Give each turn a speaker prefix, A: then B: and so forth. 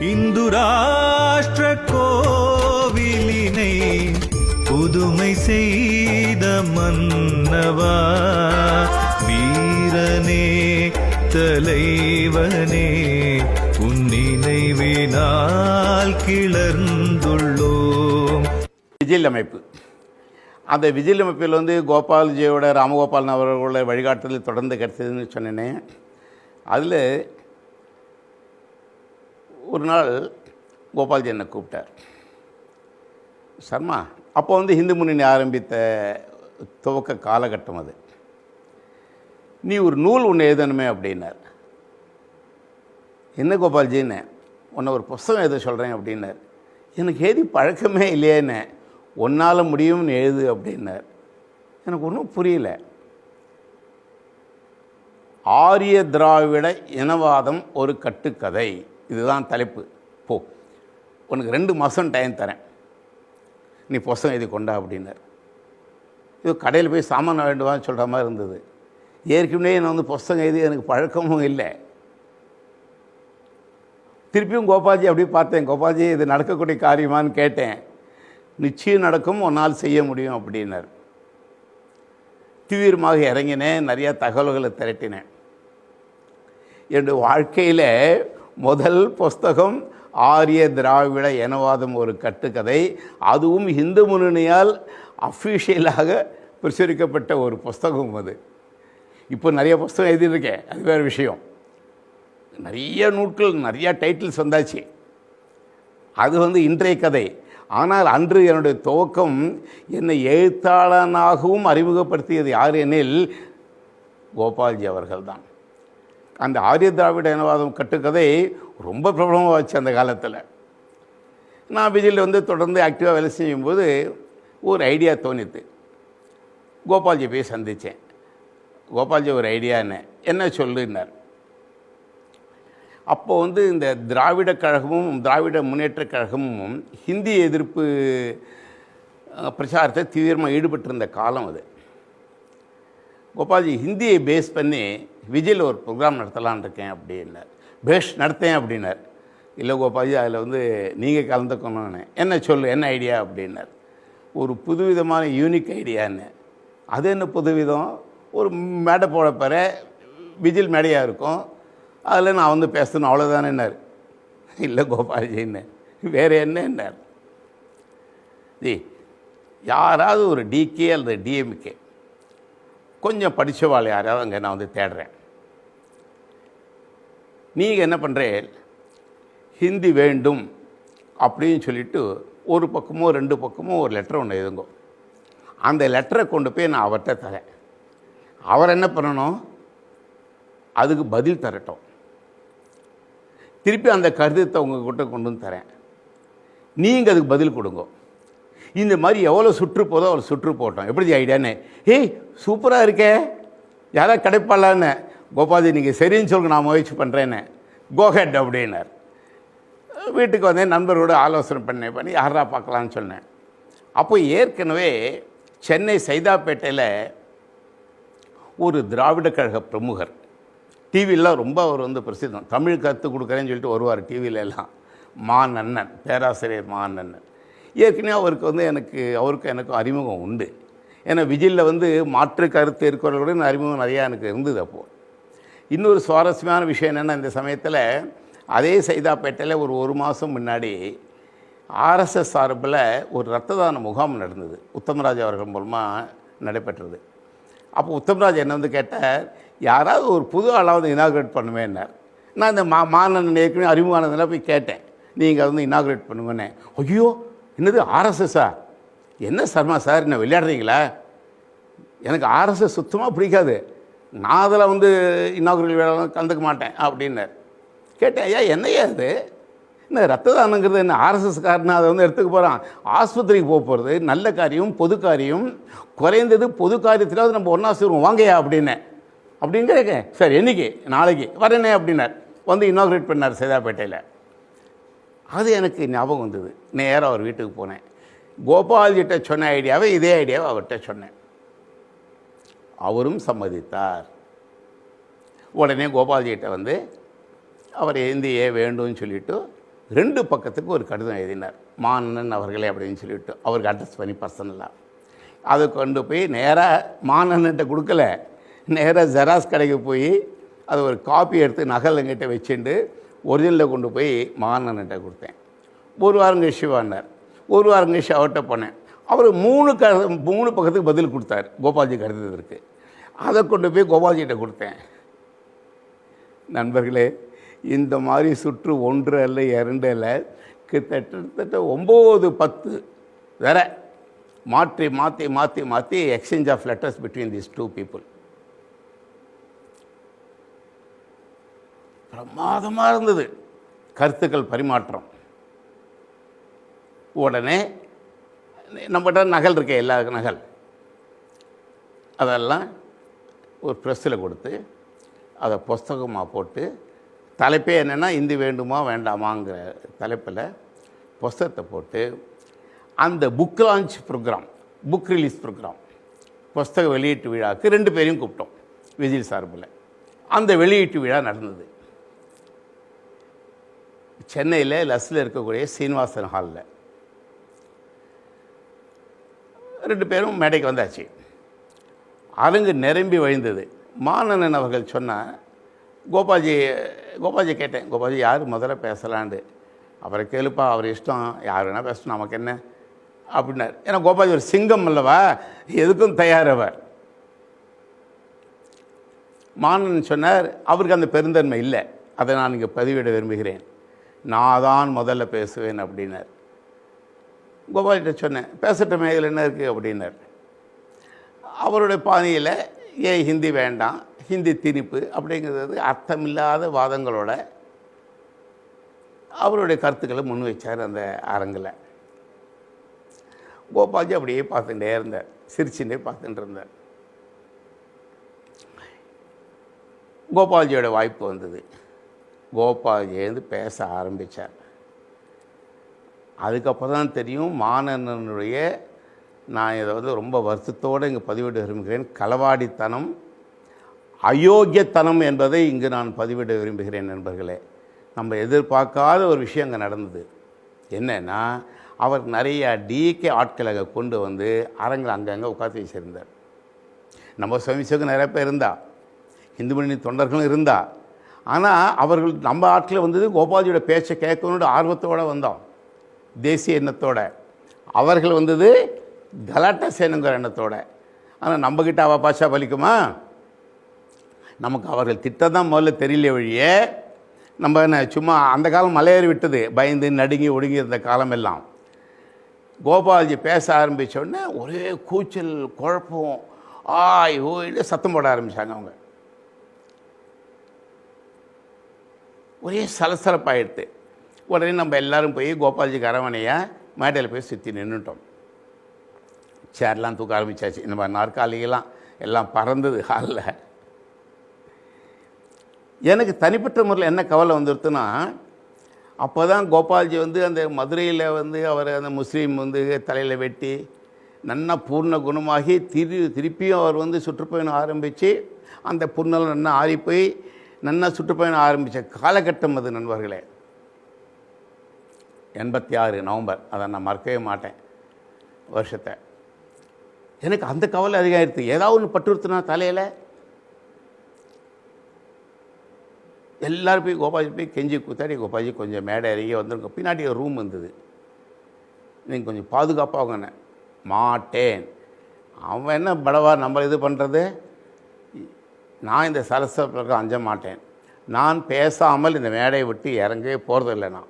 A: இந்து ராஷ்டிர கோவிலினை புதுமை செய்த மன்னவா? வீரனே தலைவனே உன் நினைவினால் கிளர்ந்துள்ளோம்
B: விஜில் அமைப்பு அந்த விஜில் அமைப்பில் வந்து கோபால்ஜியோட ராமகோபாலன் அவர்களோட வழிகாட்டுதல் தொடர்ந்து கிடைச்சதுன்னு சொன்னேனே. அதில் ஒரு நாள் கோபால்ஜி என்னை கூப்பிட்டார். சர்மா அப்போ வந்து ஹிந்து முன்னணி ஆரம்பித்த துவக்க காலகட்டம் அது. நீ ஒரு நூல் ஒன்று எழுதணுமே அப்படின்னார். என்ன கோபால்ஜின்னு உன்னை ஒரு புஸ்தகம் எழுத சொல்கிறேன் அப்படின்னார். எனக்கு எழுதி பழக்கமே இல்லையேன்னு உன்னால் முடியும்னு எழுது அப்படின்னார். எனக்கு ஒன்றும் புரியல. ஆரிய திராவிட இனவாதம் ஒரு கட்டுக்கதை. இதுதான் தலைப்பு. போ. உனக்கு ரெண்டு மாதம் டைம் தரேன். நீ புஸ்தகம் எழுதி கொண்டா அப்படின்னார். இது கடையில் போய் சாமான் வேண்டுவான்னு சொல்கிற மாதிரி இருந்தது. ஏற்கனவே நான் வந்து புஸ்தகம் எழுதி எனக்கு பழக்கமும் இல்லை. திருப்பியும் கோபாஜி அப்படியே பார்த்தேன். கோபாஜி இது நடக்கக்கூடிய காரியமான்னு கேட்டேன். நிச்சயம் நடக்கும் உன்னால் செய்ய முடியும் அப்படின்னார். தீவிரமாக இறங்கினேன் நிறையா தகவல்களை திரட்டினேன். என்னுடைய வாழ்க்கையில் முதல் புஸ்தகம் ஆரிய திராவிட இனவாதம் ஒரு கட்டுக்கதை. அதுவும் இந்து முன்னணியால் அஃபிஷியலாக பிரசுரிக்கப்பட்ட ஒரு புஸ்தகம் அது. இப்போ நிறைய புஸ்தகம் எழுதியிருக்கேன் அது வேறு விஷயம். நிறைய நூட்கள் நிறையா டைட்டில்ஸ் வந்தாச்சு. அது வந்து இன்றைய கதை. ஆனால் அன்று என்னுடைய துவக்கம் என்னை எழுத்தாளனாகவும் அறிமுகப்படுத்தியது யார் எனில் கோபால்ஜி அவர்கள்தான். அந்த ஆரிய திராவிட இனவாதம் கட்டுக்கதை ரொம்ப பிரபலமாகச்சு அந்த காலத்தில். நான் விஜயில் வந்து தொடர்ந்து ஆக்டிவாக வேலை செய்யும்போது ஒரு ஐடியா தோணித்து. கோபால்ஜி போய் சந்தித்தேன் கோபால்ஜி ஒரு ஐடியான்னு என்ன சொல்லுன்னார்? அப்போது வந்து இந்த திராவிட கழகமும் திராவிட முன்னேற்ற கழகமும் ஹிந்தி எதிர்ப்பு பிரச்சாரத்தை தீவிரமாக ஈடுபட்டிருந்த காலம் அது. கோபால்ஜி ஹிந்தியை பேஸ் பண்ணி விஜயில் ஒரு ப்ரோக்ராம் நடத்தலான்னு இருக்கேன் அப்படின்னார். பேஷ் நடத்தேன் அப்படின்னார். இல்லை கோபாஜி அதில் வந்து நீங்கள் கலந்துக்கணும்னு. என்ன சொல்லு என்ன ஐடியா அப்படின்னார். ஒரு புதுவிதமான யூனிக் ஐடியான்னு அது என்ன புதுவிதம்? ஒரு மேடை போட பிற விஜில் மேடையாக இருக்கும். அதில் நான் வந்து பேசணும் அவ்வளோதானேன்னார் இல்லை கோபால்ஜின்னு. வேறு என்னன்னார்? ஜி யாராவது ஒரு டிகே அல்லது டிஎம்கே கொஞ்சம் படித்தவாள் யாராவது அங்கே நான் வந்து தேடுறேன். நீங்கள் என்ன பண்ணுறேன் ஹிந்தி வேண்டும் அப்படின்னு சொல்லிட்டு ஒரு பக்கமோ ரெண்டு பக்கமோ ஒரு லெட்டர் ஒன்று எழுதுங்கோ. அந்த லெட்டரை கொண்டு போய் நான் அவர்கிட்ட தரேன். அவர் என்ன பண்ணணும்? அதுக்கு பதில் தரட்டும். திருப்பி அந்த கருதத்தை உங்ககிட்ட கொண்டு வந்து தரேன். நீங்கள் அதுக்கு பதில் கொடுங்க. இந்த மாதிரி எவ்வளோ சுற்று போதோ அவ்வளோ சுற்று போட்டோம். எப்படி ஐடியான்னு? ஏய் சூப்பராக இருக்கே. யாராவது கிடைப்பாளான்னு? கோபாதி நீங்கள் சரின்னு சொல்லுங்க நான் முயற்சி பண்ணுறேன்னு கோஹெட் அப்படின்னார். வீட்டுக்கு வந்தேன் நண்பரோடு ஆலோசனை பண்ணேன் பண்ணி யாரா பார்க்கலான்னு சொன்னேன். அப்போ ஏற்கனவே சென்னை சைதாப்பேட்டையில் ஒரு திராவிட கழக பிரமுகர் டிவியில் ரொம்ப அவர் வந்து பிரசித்தம். தமிழ் கற்றுக் கொடுக்குறேன்னு சொல்லிட்டு வருவார் டிவியில எல்லாம். மா நன்னன் பேராசிரியர் மா நன்னன் ஏற்கனவே அவருக்கு வந்து எனக்கு அவருக்கும் எனக்கும் அறிமுகம் உண்டு. ஏன்னா விஜிலில் வந்து மாற்று கருத்து இருக்கிறவர்களுடன் அறிமுகம் நிறையா எனக்கு இருந்தது அப்போது இன்னொரு சுவாரஸ்யமான விஷயம் என்னென்னா இந்த சமயத்தில் அதே சைதாப்பேட்டையில் ஒரு ஒரு மாதம் முன்னாடி ஆர்எஸ்எஸ் சார்பில் ஒரு ரத்த தான முகாம் நடந்தது. உத்தமராஜ் அவர்கள் மூலமாக நடைபெற்றது. அப்போ உத்தமராஜ் என்ன வந்து கேட்டார் யாராவது ஒரு புது ஆளாவது இனாக்ரேட் பண்ணுவேன்னார் நான் இந்த மா மாநன் ஏற்கனவே அறிமுகமானதில் போய் கேட்டேன். நீங்கள் அதை வந்து இனாக்ரேட் பண்ணுங்கன்னே. ஐயோ என்னது ஆர்எஸ்எஸ்ஸா என்ன சர்மா சார் என்ன விளையாடுறீங்களா? எனக்கு ஆர்எஸ்எஸ் சுத்தமாக பிடிக்காது. நான் அதில் வந்து இன்னாகுரல் வேலை கலந்துக்க மாட்டேன் அப்படின்னார். கேட்டேன் ஐயா என்னையா இது? என்ன ரத்த தானங்கிறது என்ன ஆர்எஸ்எஸ்காரன் அதை வந்து எடுத்துக்க போகிறான் ஆஸ்பத்திரிக்கு போக போகிறது நல்ல காரியம் பொது காரியம். குறைந்தது பொது காரியத்திலாவது நம்ம ஒன்றா சேருவோம். வாங்கயா அப்படின்னேன். அப்படின்னு கேட்க சரி என்னைக்கு? நாளைக்கு. வரேனே அப்படின்னார். வந்து இனாக்ரேட் பண்ணார் சேதாப்பேட்டையில். அது எனக்கு ஞாபகம் வந்தது. நேராக அவர் வீட்டுக்கு போனேன். கோபால்கிட்ட சொன்ன ஐடியாவை இதே ஐடியாவை அவர்கிட்ட சொன்னேன். அவரும் சம்மதித்தார். உடனே கோபால்ஜிகிட்ட வந்து அவர் இந்தியே வேண்டும்னு சொல்லிட்டு ரெண்டு பக்கத்துக்கு ஒரு கடிதம் எழுதினார். மாணன் அவர்களே அப்படின்னு சொல்லிட்டு அவருக்கு அட்ரஸ் பண்ணி பர்சனலாக அதை கொண்டு போய் நேராக மாணன்கிட்ட கொடுக்கல. நேராக ஜெராக்ஸ் கடைக்கு போய் அதை ஒரு காப்பி எடுத்து நகல் எங்கிட்ட வச்சுட்டு ஒரிஜினலில் கொண்டு போய் மானன்கிட்ட கொடுத்தேன். ஒரு வாரம் கழிச்சு வாங்கினார். ஒரு வாரம் கழிச்சு அவர்கிட்ட போனேன். அவர் மூணு க மூணு பக்கத்துக்கு பதில் கொடுத்தார் கோபால்ஜி கடிதத்திற்கு அதை கொண்டு போய் கோபால்ஜிகிட்ட கொடுத்தேன். நண்பர்களே இந்த மாதிரி சுற்று ஒன்று அல்ல இரண்டு அல்ல கிட்டத்தட்ட ஒம்பது பத்து வேற மாற்றி மாற்றி மாற்றி மாற்றி exchange of letters between this two people பிரமாதமாக இருந்தது. கருத்துக்கள் பரிமாற்றம். உடனே நம்மகிட்ட நகல் இருக்கே எல்லா நகல். அதெல்லாம் ஒரு ப்ரெஸ்ஸில் கொடுத்து அதை புஸ்தகமாக போட்டு தலைப்பே என்னென்னா இந்தி வேண்டுமா வேண்டாமாங்கிற தலைப்பில் புஸ்தகத்தை போட்டு அந்த book launch programme book release programme புஸ்தக வெளியீட்டு விழாவுக்கு ரெண்டு பேரையும் கூப்பிட்டோம் விஜய் சார்பில். அந்த வெளியீட்டு விழா நடந்தது. சென்னையில் லஸ்ஸில் இருக்கக்கூடிய சீனிவாசன் ஹாலில் ரெண்டு பேரும் மேடைக்கு வந்தாச்சு. அரங்கு நிரம்பி வழிந்தது. மாணனன் அவர்கள் சொன்னால் கோபாஜி கோபாஜி கேட்டேன். கோபாஜி யார்? முதல்ல பேசலான்னு அவரை கேளுப்பா அவர் இஷ்டம். யார் வேணால் பேசணும் நமக்கு என்ன? அப்படின்னார். ஏன்னா கோபாஜி ஒரு சிங்கம் அல்லவா? எதுக்கும் தயார் அவர். மானன் சொன்னார் அவருக்கு அந்த பெருந்தன்மை இல்லை. அதை நான் இங்கே பதிவிட விரும்புகிறேன். நான் தான் முதல்ல பேசுவேன் அப்படின்னார். கோபால்கிட்ட சொன்னேன் பேசட்டமே இதில் என்ன இருக்குது அப்படின்னார். அவருடைய பாணியில் ஏன் ஹிந்தி வேண்டாம் ஹிந்தி திணிப்பு அப்படிங்கிறது அர்த்தமில்லாத வாதங்களோட அவருடைய கருத்துக்களை முன் வச்சார் அந்த அரங்கில். கோபால்ஜி அப்படியே பார்த்துட்டே இருந்தார் சிரிச்சுட்டே பார்த்துட்டு இருந்தார். கோபால்ஜியோட வாய்ப்பு வந்தது. கோபால்ஜிலேருந்து பேச ஆரம்பித்தார் அதுக்கப்புறம் தான் தெரியும் மாணவனுடைய நான் இதை வந்து ரொம்ப வருத்தத்தோடு இங்கே பதிவிட விரும்புகிறேன். களவாடித்தனம் அயோக்கியத்தனம் என்பதை இங்கு நான் பதிவிட விரும்புகிறேன் நண்பர்களே. நம்ம எதிர்பார்க்காத ஒரு விஷயம் அங்கே நடந்தது. என்னென்னா அவர் நிறைய டிகே ஆட்களை அங்கே கொண்டு வந்து அரங்கில் அங்கங்கே உட்காந்து வச்சிருந்தார். நம்ம சுவாமிசுக்கு நிறைய பேர் இருந்தா இந்து மணி தொண்டர்களும் இருந்தா. ஆனால் அவர்கள் நம்ம ஆட்களில் வந்தது கோபால்ஜியோட பேச்சை கேட்கணுன்ற ஆர்வத்தோடு வந்தோம். தேசிய எண்ணத்தோட. அவர்கள் வந்தது கலாட்டா சேனுங்கிற எண்ணத்தோட. ஆனால் நம்மக்கிட்ட அவள் பாஷா பலிக்குமா? நமக்கு அவர்கள் திட்டம் தான் முதல்ல தெரியல வழியே நம்ம என்ன சும்மா அந்த காலம் மலையேறி விட்டது பயந்து நடுங்கி ஒடுங்கி இருந்த காலம் எல்லாம் கோபால்ஜி பேச ஆரம்பித்தோடனே ஒரே கூச்சல் குழப்பம் ஆய் ஓய்னு சத்தம் போட ஆரம்பித்தாங்க அவங்க. ஒரே சலசலப்பாயிடுது உடனே நம்ம எல்லாரும் போய் கோபால்ஜி கரவணையை மேடையில் போய் சுற்றி நின்றுட்டோம் சேர்லாம் தூக்க ஆரம்பிச்சாச்சு. இந்த மாதிரி நாற்காலிகள்லாம் எல்லாம் பறந்தது ஹாலில். எனக்கு தனிப்பட்ட முறையில் என்ன கவலை வந்துருத்துன்னா அப்போ தான் கோபால்ஜி வந்து அந்த மதுரையில் வந்து அவர் அந்த முஸ்லீம் வந்து தலையில் வெட்டி நன்னா பூர்ண குணமாகி திரு திருப்பியும் அவர் வந்து சுற்றுப்பயணம் ஆரம்பித்து அந்த புண்ணல் நன்னா ஆறி போய் நன்னா சுற்றுப்பயணம் ஆரம்பித்த காலகட்டம் அது நண்பர்களே. எண்பத்தி ஆறு நவம்பர். அதை நான் மறக்கவே மாட்டேன். வருஷத்தை. எனக்கு அந்த கவலை அதிகமாகிடுது ஏதாவது ஒன்று பட்டுறுத்துனா தலையில்? எல்லோரும் போய் கோபாஜி போய் கெஞ்சி கூத்தாடி கோபாஜி கொஞ்சம் மேடை இறங்கி வந்துருங்க பின்னாடி ஒரு ரூம் இருந்தது. நீங்கள் கொஞ்சம் பாதுகாப்பாகண்ணே மாட்டேன். அவன் என்ன படவா நம்ம இது பண்ணுறது நான் இந்த சரச அஞ்ச மாட்டேன். நான் பேசாமல் இந்த மேடையை விட்டு இறங்கவே போகிறதில்லை நான்.